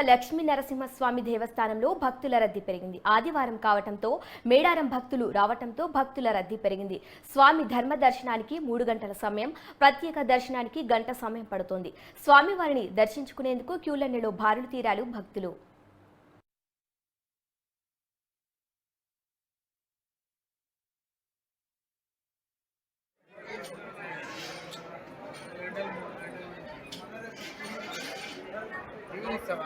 లక్ష్మీ నరసింహస్వామి దేవస్థానంలో భక్తుల రద్దీ పెరిగింది. ఆదివారం కావటంతో మేడారం భక్తులు రావటంతో భక్తుల రద్దీ పెరిగింది. స్వామి ధర్మ దర్శనానికి మూడు గంటల సమయం ప్రత్యేక దర్శనానికి గంట సమయం పడుతోంది. స్వామివారిని దర్శించుకునేందుకు క్యూలన్నెలో భారులు తీరాలు భక్తులు. ఇస్తాం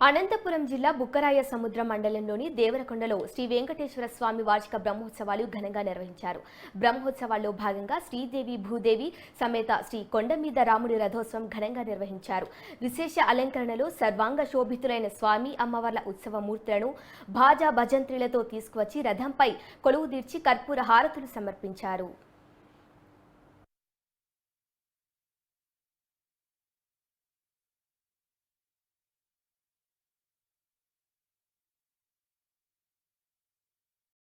అనంతపురం జిల్లా బుక్కరాయ సముద్ర మండలంలోని దేవరకొండలో శ్రీ వెంకటేశ్వర స్వామి వార్షిక బ్రహ్మోత్సవాలు ఘనంగా నిర్వహించారు. బ్రహ్మోత్సవాల్లో భాగంగా శ్రీదేవి భూదేవి సమేత శ్రీ కొండ మీద రాముడి రథోత్సవం ఘనంగా నిర్వహించారు. విశేష అలంకరణలో సర్వాంగ శోభితులైన స్వామి అమ్మవార్ల ఉత్సవ మూర్తులను భాజా భజంత్రిలతో తీసుకువచ్చి రథంపై కొలువు తీర్చి కర్పూర హారతులు సమర్పించారు.